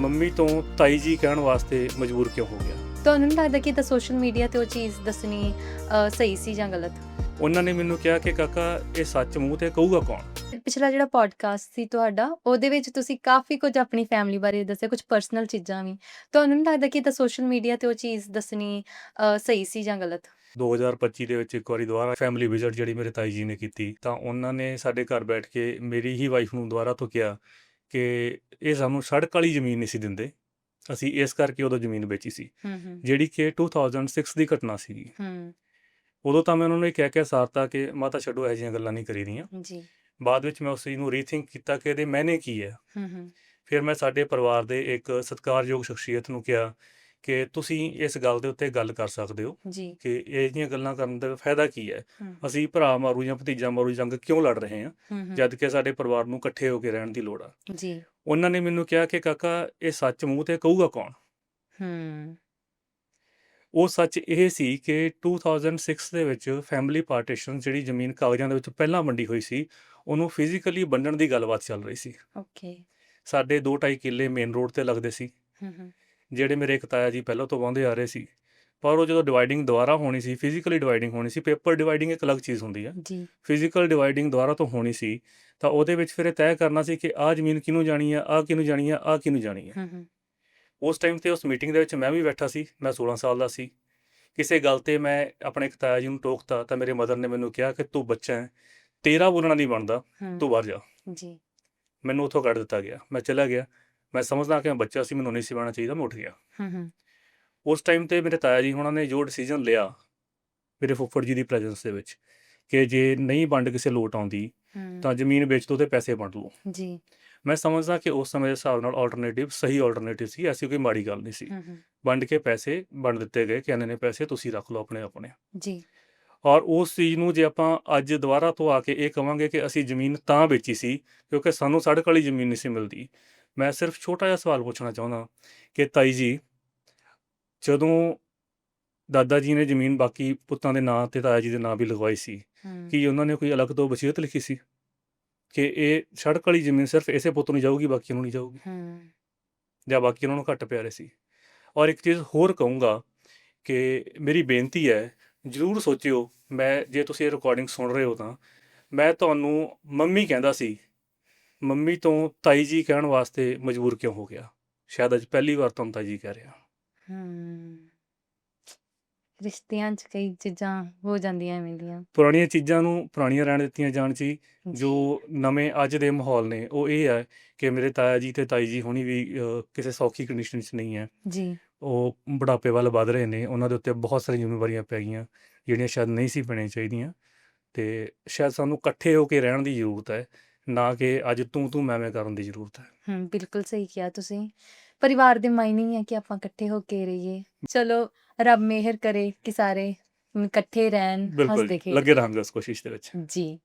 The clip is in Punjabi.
ਮੰਮੀ ਤੋਂ ਤਾਈ ਜੀ ਕਹਿਣ ਵਾਸਤੇ ਮਜਬੂਰ ਕਿਉਂ ਹੋ ਗਿਆ? ਤੁਹਾਨੂੰ ਨਹੀਂ ਲੱਗਦਾ ਕਿ ਤਾਂ ਸੋਸ਼ਲ ਮੀਡੀਆ ਤੇ ਉਹ ਚੀਜ਼ ਦੱਸਣੀ ਅ, ਸਹੀ ਸੀ ਜਾਂ ਗਲਤ? ਉਹਨਾਂ ਨੇ ਮੈਨੂੰ ਕਿਹਾ ਕਿ ਕਾਕਾ ਇਹ ਸੱਚ ਮੂੰਹ ਤੇ ਕਹੂਗਾ ਕੌਣ? ਪਿਛਲਾ ਜਿਹੜਾ ਪੋਡਕਾਸਟ ਸੀ ਤੁਹਾਡਾ ਉਹਦੇ ਵਿੱਚ ਤੁਸੀਂ ਕਾਫੀ ਕੁਝ ਆਪਣੀ ਫੈਮਿਲੀ ਬਾਰੇ ਦੱਸਿਆ ਕੁਝ ਪਰਸਨਲ ਚੀਜ਼ਾਂ ਵੀ। ਤੁਹਾਨੂੰ ਨਹੀਂ ਲੱਗਦਾ ਕਿ ਤਾਂ ਸੋਸ਼ਲ ਮੀਡੀਆ ਤੇ ਉਹ ਚੀਜ਼ ਦੱਸਣੀ ਅ, ਸਹੀ ਸੀ ਜਾਂ ਗਲਤ? 2025 ਦੇ ਵਿੱਚ ਇੱਕ ਵਾਰੀ ਦੁਬਾਰਾ ਫੈਮਿਲੀ ਵਿਜ਼ਿਟ ਜਿਹੜੀ ਮੇਰੇ ਤਾਈ ਜੀ ਨੇ ਕੀਤੀ ਤਾਂ ਉਹਨਾਂ ਨੇ ਸਾਡੇ ਘਰ ਬੈਠ ਕੇ ਮੇਰੀ ਹੀ ਵਾਈਫ ਨੂੰ ਦੁਬਾਰਾ ਤੋਂ ਕਿਹਾ ਕਿ ਇਹ ਸਾਨੂੰ ਸੜਕ ਵਾਲੀ ਜ਼ਮੀਨ ਨਹੀਂ ਸੀ ਦਿੰਦੇ। ਅਸੀਂ ਇਸ ਕਰਕੇ ਉਦੋਂ ਜ਼ਮੀਨ ਵੇਚੀ ਸੀ। ਜਿਹੜੀ ਕਿ 2006 ਦੀ ਘਟਨਾ ਸੀਗੀ। ਹੂੰ। ਉਦੋਂ ਤਾਂ ਮੈਂ ਉਹਨਾਂ ਨੂੰ ਇਹ ਕਹਿ ਕੇ ਸਾਰਤਾ ਕਿ ਮਾਤਾ ਛੱਡੋ ਇਹੋ ਜਿਹੀਆਂ ਗੱਲਾਂ ਨਹੀਂ ਕਰੀ ਦੀਆਂ। ਜੀ। ਬਾਅਦ ਵਿੱਚ ਮੈਂ ਉਸ ਚੀਜ਼ ਨੂੰ ਰੀਥਿੰਕ ਕੀਤਾ ਕਿ ਇਹਦੇ ਮੈਨੇ ਕੀ ਹੈ ਹੂੰ ਹੂੰ। ਫਿਰ ਮੈਂ ਸਾਡੇ ਪਰਿਵਾਰ ਦੇ ਇੱਕ ਸਤਿਕਾਰਯੋਗ ਸ਼ਖਸੀਅਤ ਨੂੰ ਕਿਹਾ ਕਿ ਤੁਸੀਂ ਇਸ ਗੱਲ ਦੇ ਉੱਤੇ ਗੱਲ ਕਰ ਸਕਦੇ ਹੋ ਜੀ। ਕਿ ਇਹ ਜਿਹੀਆਂ ਗੱਲਾਂ ਕਰਨ ਦਾ ਫਾਇਦਾ ਕੀ ਹੈ? ਅਸੀਂ ਭਰਾ ਮਾਰੂ ਜਾਂ ਭਤੀਜਾ ਮਾਰੂ ਜੰਗ ਕਿਉਂ ਲੜ ਰਹੇ ਹੂੰ, ਜਦ ਕਿ ਸਾਡੇ ਪਰਿਵਾਰ ਨੂੰ ਇਕੱਠੇ ਹੋ ਕੇ ਰਹਿਣ ਦੀ ਲੋੜ ਆ। ਜੀ। ਉਹਨਾਂ ਨੇ ਮੈਨੂੰ ਕਿਹਾ ਕਿ ਕਾਕਾ ਇਹ ਸੱਚ ਮੂੰਹ ਤੇ ਕਹੂਗਾ ਕੌਣ? ਹੂੰ। ਉਹ ਸੱਚ ਇਹ ਸੀ ਕਿ 2006 ਦੇ ਵਿੱਚ ਫੈਮਿਲੀ ਪਾਰਟੀਸ਼ਨ ਜਿਹੜੀ ਜ਼ਮੀਨ ਕਾਗਜ਼ਾਂ ਦੇ ਵਿੱਚ ਪਹਿਲਾਂ ਵੰਡੀ ਹੋਈ ਸੀ ਉਹਨੂੰ ਫਿਜ਼ੀਕਲੀ ਵੰਡਣ ਦੀ ਗੱਲਬਾਤ ਚੱਲ ਰਹੀ ਸੀ। ਓਕੇ ਸਾਡੇ 2.5 ਕਿੱਲੇ ਮੇਨ ਰੋਡ ਤੇ ਲੱਗਦੇ ਸੀ। ਹੂੰ ਹੂੰ। ਜਿਹੜੇ ਮੇਰੇ ਇੱਕ ਤਾਇਆ ਜੀ ਪਹਿਲਾਂ ਤੋਂ ਵਾਹੁੰਦੇ ਆ ਰਹੇ ਸੀ ਪਰ ਉਹ ਜਦੋਂ ਡਿਵਾਈਡਿੰਗ ਦੁਬਾਰਾ ਹੋਣੀ ਸੀ ਫਿਜ਼ੀਕਲੀ ਡਿਵਾਈਡਿੰਗ ਹੋਣੀ ਸੀ ਪੇਪਰ ਡਿਵਾਈਡਿੰਗ ਇੱਕ ਅਲੱਗ ਚੀਜ਼ ਹੁੰਦੀ ਆ। ਜੀ। ਫਿਜ਼ੀਕਲ ਡਿਵਾਈਡਿੰਗ ਦੁਬਾਰਾ ਤੋਂ ਹੋਣੀ ਸੀ ਤਾਂ ਉਹਦੇ ਵਿੱਚ ਫਿਰ ਇਹ ਤੈਅ ਕਰਨਾ ਸੀ ਕਿ ਆਹ ਜ਼ਮੀਨ ਕਿਹਨੂੰ ਜਾਣੀ ਆ ਆਹ ਕਿਹਨੂੰ ਜਾਣੀ ਆ ਆਹ ਕਿਹਨੂੰ ਜਾਣੀ ਆ। ਹੂੰ ਹੂੰ। ਉਸ ਟਾਈਮ ਤੇ ਉਸ ਮੀਟਿੰਗ ਦੇ ਵਿੱਚ ਮੈਂ ਵੀ ਬੈਠਾ ਸੀ ਮੈਂ 16 ਸਾਲ ਦਾ ਸੀ। ਕਿਸੇ ਗੱਲ ਤੇ ਮੈਂ ਆਪਣੇ ਇੱਕ ਤਾਇਆ ਜੀ ਨੂੰ ਟੋਕਤਾ ਤਾਂ ਮੇਰੇ ਮਦਰ ਨੇ ਮੈਨੂੰ ਕਿਹਾ ਕਿ ਤੂੰ ਬੱਚਾ ਹੈ ਤੇਰਾ ਬੋਲਣਾ ਨਹੀਂ ਬਣਦਾ ਤੂੰ ਬਾਹਰ ਜਾ। ਜੀ। ਮੈਨੂੰ ਉੱਥੋਂ ਕੱਢ ਦਿੱਤਾ ਗਿਆ ਮੈਂ ਚਲਾ ਗਿਆ। ਮੈਂ ਸਮਝਦਾ ਕਿ ਮੈਂ ਬੱਚਾ ਸੀ ਮੈਨੂੰ ਨਹੀਂ ਸੀ ਬਣਾ ਚਾਹੀਦਾ ਮੈਂ ਉੱਠ ਗਿਆ। ਹੂੰ ਹੂੰ। ਉਸ ਟਾਈਮ ਤੇ ਮੇਰੇ ਤਾਇਆ ਜੀ ਉਹਨਾਂ ਨੇ ਜੋ ਡਿਸੀਜਨ ਲਿਆ ਮੇਰੇ ਫੁੱਫੜ ਜੀ ਦੀ ਪ੍ਰੈਜ਼ੈਂਸ ਦੇ ਵਿੱਚ ਕਿ ਜੇ ਨਹੀਂ ਵੰਡ ਕਿਸੇ ਲੋਟ ਆਉਂਦੀ ਤਾਂ ਜ਼ਮੀਨ ਵੇਚ ਦੋ ਤੇ ਪੈਸੇ ਵੰਡ ਲਓ। ਜੀ। ਮੈਂ ਸਮਝਦਾ ਕਿ ਉਸ ਸਮੇਂ ਦੇ ਹਿਸਾਬ ਨਾਲ ਆਲਟਰਨੇਟਿਵ ਸਹੀ ਆਲਟਰਨੇਟਿਵ ਸੀ ਐਸੀ ਕੋਈ ਮਾੜੀ ਗੱਲ ਨਹੀਂ ਸੀ। ਵੰਡ ਕੇ ਪੈਸੇ ਵੰਡ ਦਿੱਤੇ ਗਏ ਕਿ ਇੰਨੇ ਨੇ ਪੈਸੇ ਤੁਸੀਂ ਰੱਖ ਲਓ ਆਪਣੇ ਆਪਣੇ। ਜੀ। ਔਰ ਉਸ ਚੀਜ਼ ਨੂੰ ਜੇ ਆਪਾਂ ਅੱਜ ਦੁਬਾਰਾ ਤੋਂ ਆ ਕੇ ਇਹ ਕਵਾਂਗੇ ਕਿ ਅਸੀਂ ਜ਼ਮੀਨ ਤਾਂ ਵੇਚੀ ਸੀ ਕਿਉਂਕਿ ਸਾਨੂੰ ਸੜਕ ਵਾਲੀ ਜ਼ਮੀਨ ਨਹੀਂ ਸੀ ਮਿਲਦੀ। ਮੈਂ ਸਿਰਫ ਛੋਟਾ ਜਿਹਾ ਸਵਾਲ ਪੁੱਛਣਾ ਚਾਹੁੰਦਾ ਕਿ ਤਾਈ ਜੀ ਜਦੋਂ ਦਾਦਾ ਜੀ ਨੇ ਜ਼ਮੀਨ ਬਾਕੀ ਪੁੱਤਾਂ ਦੇ ਨਾਂ ਤੇ ਤਾਇਆ ਜੀ ਦੇ ਨਾਂ ਵੀ ਲਗਵਾਈ ਸੀ ਕੀ ਉਹਨਾਂ ਨੇ ਕੋਈ ਅਲੱਗ ਤੋਂ ਵਸੀਅਤ ਲਿਖੀ ਸੀ? ਕਿ ਇਹ ਸੜਕ ਵਾਲੀ ਜ਼ਮੀਨ ਸਿਰਫ ਇਸੇ ਪੁੱਤ ਨੂੰ ਜਾਊਗੀ ਬਾਕੀ ਨੂੰ ਨਹੀਂ ਜਾਊਗੀ? ਹੂੰ। ਜਾਂ ਬਾਕੀ ਉਹਨਾਂ ਨੂੰ ਘੱਟ ਪਿਆਰੇ ਸੀ? ਔਰ ਇੱਕ ਚੀਜ਼ ਹੋਰ ਕਹੂੰਗਾ ਕਿ ਮੇਰੀ ਬੇਨਤੀ ਹੈ ਜਰੂਰ ਸੋਚਿਓ ਮੈਂ ਜੇ ਤੁਸੀਂ ਇਹ ਰਿਕਾਰਡਿੰਗ ਸੁਣ ਰਹੇ ਹੋ ਤਾਂ ਮੈਂ ਤੁਹਾਨੂੰ ਮੰਮੀ ਕਹਿੰਦਾ ਸੀ ਮੰਮੀ ਤੋਂ ਤਾਈ ਜੀ ਕਹਿਣ ਵਾਸਤੇ ਮਜਬੂਰ ਕਿਉਂ ਹੋ ਗਿਆ? ਸ਼ਾਇਦ ਅੱਜ ਪਹਿਲੀ ਵਾਰ ਤੁਹਾਨੂੰ ਤਾਈ ਜੀ ਕਹਿ ਰਿਹਾ। ਹੂੰ ਰਿਸ਼ਤਿਆਂ 'ਚ ਕਈ ਚੀਜ਼ਾਂ ਹੋ ਜਾਂਦੀਆਂ ਐਵੇਂ ਦੀਆਂ। ਪੁਰਾਣੀਆਂ ਚੀਜ਼ਾਂ ਨੂੰ ਪੁਰਾਣੀਆਂ ਰਹਿਣ ਦਿੱਤੀਆਂ ਜਾਣ ਸੀ। ਜੀ, ਨਵੇਂ ਅੱਜ ਦੇ ਮਾਹੌਲ ਨੇ ਉਹ ਇਹ ਹੈ ਕਿ ਮੇਰੇ ਤਾਇਆ ਜੀ ਤੇ ਤਾਈ ਜੀ ਹੁਣੀ ਵੀ ਕਿਸੇ ਸੌਖੀ ਕੰਡੀਸ਼ਨ 'ਚ ਨਹੀਂ ਹੈ। ਜੀ। ਉਹ ਬੁਢਾਪੇ ਵੱਲ ਵਧ ਰਹੇ ਨੇ। ਉਹਨਾਂ ਦੇ ਉੱਤੇ ਬਹੁਤ ਸਾਰੀਆਂ ਜ਼ਿੰਮੇਵਾਰੀਆਂ ਪੈ ਗਈਆਂ ਜਿਹੜੀਆਂ ਸ਼ਾਇਦ ਨਹੀਂ ਸੀ ਪੈਣੀਆਂ ਚਾਹੀਦੀਆਂ। ਤੇ ਸ਼ਾਇਦ ਸਾਨੂੰ ਇਕੱਠੇ ਹੋ ਕੇ ਰਹਿਣ ਦੀ ਜ਼ਰੂਰਤ ਹੈ। ਨਾ ਕਿ ਅੱਜ ਤੂੰ ਤੂੰ ਮੈਂ ਮੈਂ ਕਰਨ ਦੀ ਜ਼ਰੂਰਤ ਹੈ। ਹੂੰ ਬਿਲਕੁਲ ਸਹੀ ਕਿਹਾ ਤੁਸੀਂ। ਪਰਿਵਾਰ ਦੇ ਮਾਇਨੇ ਹੀ ਹੈ ਕਿ ਆਪਾਂ ਇਕੱਠੇ ਹੋ ਕੇ ਰਹੀਏ। ਚਲੋ ਰੱਬ ਮਿਹਰ ਕਰੇ ਕਿ ਸਾਰੇ ਇਕੱਠੇ ਰਹਿਣ ਬਿਲਕੁਲ ਹੱਸਦੇ ਜੀ, ਖੇਡਦੇ ਲੱਗੇ ਰਹਾਂਗੇ ਉਸ ਕੋਸ਼ਿਸ਼ ਦੇ ਵਿੱਚ। ਜੀ।